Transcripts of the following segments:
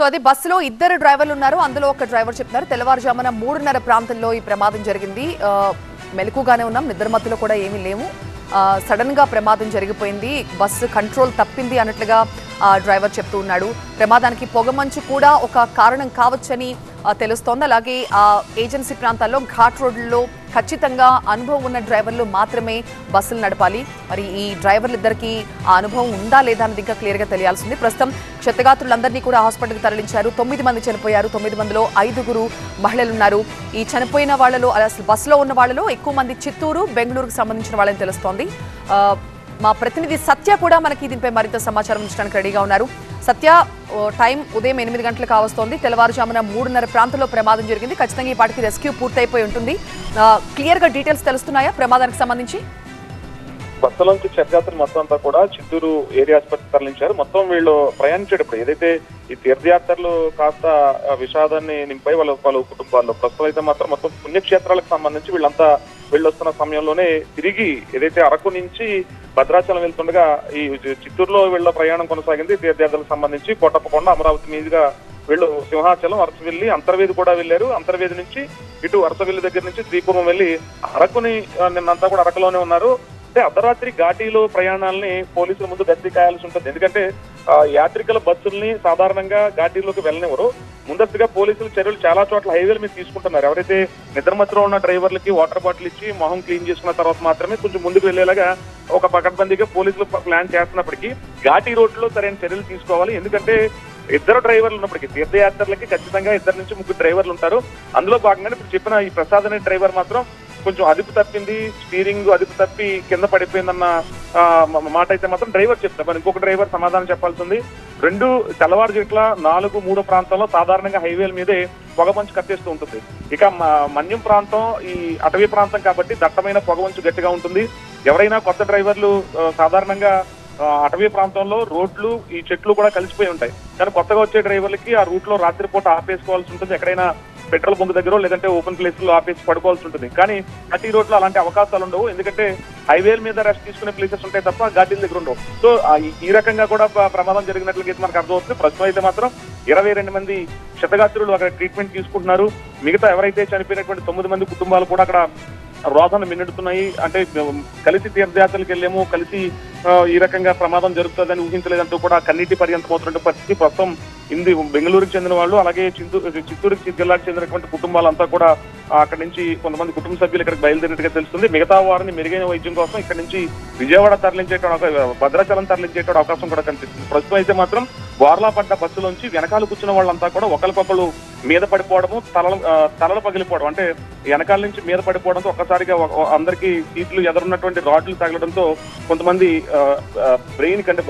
So అది బస్సులో ఇద్దరు డ్రైవర్లు ఉన్నారు. అందులో ఒక డ్రైవర్ చెప్తున్నారు. తెల్లవారుజామున మూడున్నర ప్రాంతంలో ఈ ప్రమాదం జరిగింది. మెలకుగానే ఉన్నాం. నిద్రమత్తులో కూడా ఏమీ లేము సడన్గా సడన్గా ప్రమాదం జరిగిపోయింది. బస్సు కంట్రోల్ తప్పింది అన్నట్లుగా డ్రైవర్ చెప్తూ ఉన్నాడు. ప్రమాదానికి పొగమంచు కూడా ఒక కారణం కావచ్చని తెలుస్తోంది. అలాగే ఆ ఏజెన్సీ ప్రాంతాల్లో ఘాట్ రోడ్లలో ఖచ్చితంగా అనుభవం ఉన్న డ్రైవర్లు మాత్రమే బస్సులు నడపాలి. మరి ఈ డ్రైవర్లిద్దరికీ ఆ అనుభవం ఉందా లేదా అనేది ఇంకా క్లియర్గా తెలియాల్సింది. ప్రస్తుతం క్షతగాత్రులందరినీ కూడా హాస్పిటల్కి తరలించారు. తొమ్మిది మంది చనిపోయారు. తొమ్మిది మందిలో ఐదుగురు మహిళలు ఉన్నారు ఈ చనిపోయిన వాళ్ళలో అసలు బస్సులో ఉన్న వాళ్ళలో ఎక్కువ మంది చిత్తూరు బెంగళూరుకు సంబంధించిన వాళ్ళని తెలుస్తోంది. మా ప్రతినిధి సత్య కూడా మనకి దీనిపై మరింత సమాచారం ఇచ్చడానికి రెడీగా ఉన్నారు. సత్య ఓ, టైం ఉదయం ఎనిమిది గంటలకు కావస్తోంది. తెల్లవారుజామున మూడున్నర ప్రాంతంలో ప్రమాదం జరిగింది. ఖచ్చితంగా ఈ పాటికి రెస్క్యూ పూర్తయిపోయి ఉంటుంది. క్లియర్గా డీటెయిల్స్ తెలుస్తున్నాయా ప్రమాదానికి సంబంధించి? బస్సులోంచి చర్యాత్రలు మొత్తం అంతా కూడా చిత్తూరు ఏరియా ఆసుపత్రి తరలించారు. మొత్తం వీళ్ళు ప్రయాణించేటప్పుడు ఏదైతే ఈ తీర్థయాత్రలు కాస్త విషాదాన్ని నింపాయి వాళ్ళ వాళ్ళ కుటుంబాల్లో ప్రస్తుతం అయితే మాత్రం మొత్తం పుణ్యక్షేత్రాలకు సంబంధించి వీళ్ళంతా వెళ్ళొస్తున్న సమయంలోనే తిరిగి ఏదైతే అరకు నుంచి భద్రాచలం వెళ్తుండగా ఈ చిత్తూరులో వీళ్ళ ప్రయాణం కొనసాగింది. తీర్థయాత్రలకు సంబంధించి కోటప్పకొండ అమరావతి మీదుగా వీళ్ళు సింహాచలం అరసవెల్లి అంతర్వేది కూడా వెళ్ళారు. అంతర్వేది నుంచి ఇటు అరసవెల్లి దగ్గర నుంచి శ్రీపురం వెళ్ళి అరకుని నిన్నంతా కూడా అరకులోనే ఉన్నారు. అంటే అర్ధరాత్రి ఘాటీలో ప్రయాణాలని పోలీసుల ముందు గస్తీ కాయాల్సి ఉంటుంది. ఎందుకంటే యాత్రికుల బస్సుల్ని సాధారణంగా ఘాటీలోకి వెళ్ళనివ్వరు. ముందస్తుగా పోలీసులు చర్యలు చాలా చోట్ల హైవేల మీద తీసుకుంటున్నారు. ఎవరైతే నిద్రమత్తులో ఉన్న డ్రైవర్లకి వాటర్ బాటిల్ ఇచ్చి మొహం క్లీన్ చేసుకున్న తర్వాత మాత్రమే కొంచెం ముందుకు వెళ్ళేలాగా ఒక పకడ్బందీగా పోలీసులు ప్లాన్ చేస్తున్నప్పటికీ ఘాటీ రోడ్లో సరైన చర్యలు తీసుకోవాలి. ఎందుకంటే ఇద్దరు డ్రైవర్లు ఉన్నప్పటికీ తీర్థయాత్రలకి ఖచ్చితంగా ఇద్దరు నుంచి ముగ్గురు డ్రైవర్లు ఉంటారు. అందులో భాగంగానే ఇప్పుడు చెప్పిన ఈ ప్రసాద్ అనే డ్రైవర్ మాత్రం కొంచెం అదుపు తప్పింది. స్టీరింగ్ అదుపు తప్పి కింద పడిపోయిందన్న మాట అయితే మాత్రం డ్రైవర్ చెప్తారు. మరి ఇంకొక డ్రైవర్ సమాధానం చెప్పాల్సింది. రెండు తెల్లవారు జట్ల నాలుగు మూడు ప్రాంతాల్లో సాధారణంగా హైవేల మీదే పొగమంచు కట్టేస్తూ ఉంటుంది. ఇక మ- మన్యం ప్రాంతం ఈ అటవీ ప్రాంతం కాబట్టి దట్టమైన పొగమంచు గట్టిగా ఉంటుంది. ఎవరైనా కొత్త డ్రైవర్లు సాధారణంగా అటవీ ప్రాంతంలో రోడ్లు ఈ చెట్లు కూడా కలిసిపోయి ఉంటాయి. కానీ కొత్తగా వచ్చే డ్రైవర్లకి ఆ రూట్లో రాత్రిపూట ఆపేసుకోవాల్సి ఉంటుంది. ఎక్కడైనా పెట్రోల్ బంక్ దగ్గర లేదంటే ఓపెన్ ప్లేస్లో ఆపేసి పడుకోవాల్సి ఉంటుంది. కానీ ఘాటీ రోడ్లో అలాంటి అవకాశాలు ఉండవు. ఎందుకంటే హైవేల మీద రెస్ట్ తీసుకునే ప్లేసెస్ ఉంటాయి తప్ప ఘాటీల దగ్గర ఉండవు. సో ఈ- రకంగా కూడా ప్రమాదం జరిగినట్లయితే అయితే మనకు అర్థమవుతుంది. ప్రస్తుతం అయితే మాత్రం ఇరవై రెండు మంది క్షతగాత్రులు అక్కడ ట్రీట్మెంట్ తీసుకుంటున్నారు. మిగతా ఎవరైతే చనిపోయినటువంటి తొమ్మిది మంది కుటుంబాలు కూడా అక్కడ రోదన మిన్నెడుతున్నాయి. అంటే కలిసి తీర్థయాత్రలకు వెళ్ళాము. కలిసి ఈ రకంగా ప్రమాదం జరుగుతుందని ఊహించలేదంటూ కూడా కన్నీటి పర్యంతమవుతున్న పరిస్థితి ప్రస్తుతం ఇంది బెంగళూరుకి చెందిన వాళ్ళు అలాగే చిత్తూరు చిత్తూరు జిల్లాకు చెందినటువంటి కుటుంబాలంతా కూడా అక్కడి నుంచి కొంతమంది కుటుంబ సభ్యులు ఇక్కడికి బయలుదేరినట్టుగా తెలుస్తుంది. మిగతా వారిని మెరుగైన వైద్యం కోసం ఇక్కడ నుంచి విజయవాడ తరలించేటువంటి భద్రాచలం తరలించేటువంటి అవకాశం కూడా కనిపిస్తుంది. ప్రస్తుతం అయితే మాత్రం వార్లా పడ్డ బస్సులోంచి వెనకాల కూర్చున్న వాళ్ళంతా కూడా ఒకరికొకరు మీద పడిపోవడము తలలు తలలు పగిలిపోవడం. అంటే వెనకాల నుంచి మీద పడిపోవడంతో ఒక్కసారిగా అందరికీ సీట్లు ఎదురున్నటువంటి రాడ్లు తగలడంతో కొంతమంది బ్రెయిన్ కంటే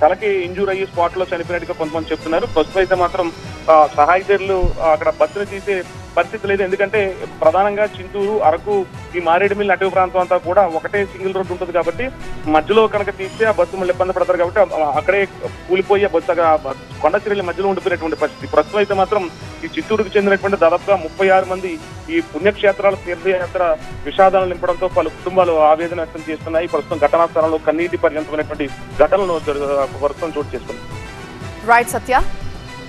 తలకి ఇంజూర్ అయ్యి స్పాట్లో చనిపోయినట్టుగా కొంతమంది చెప్తున్నారు. ప్రస్తుతం అయితే మాత్రం ఆ, సహాయకులు అక్కడ బస్సును తీసే పరిస్థితి లేదు. ఎందుకంటే ప్రధానంగా చింతూరు అరకు ఈ మారేడుమిల్లి అటవీ ప్రాంతం అంతా కూడా ఒకటే సింగిల్ రోడ్ ఉంటుంది కాబట్టి మధ్యలో కనుక తీస్తే ఆ బస్సు మళ్ళీ ఇబ్బంది పడతారు కాబట్టి అక్కడే కూలిపోయే బస్సు కొండ చర్యల మధ్యలో ఉండిపోయినటువంటి పరిస్థితి. ప్రస్తుతం అయితే మాత్రం ఈ చిత్తూరుకు చెందినటువంటి దాదాపుగా ముప్పై ఆరు మంది ఈ పుణ్యక్షేత్రాల తీర్థయాత్ర విషాదాలను నింపడంతో పలు కుటుంబాలు ఆవేదన వ్యక్తం చేస్తున్నాయి. ప్రస్తుతం ఘటనా స్థలంలో కన్నీటి పర్యంతమైనటువంటి ఘటనలు ప్రస్తుతం చోటు చేసుకుంది. రైట్ సత్య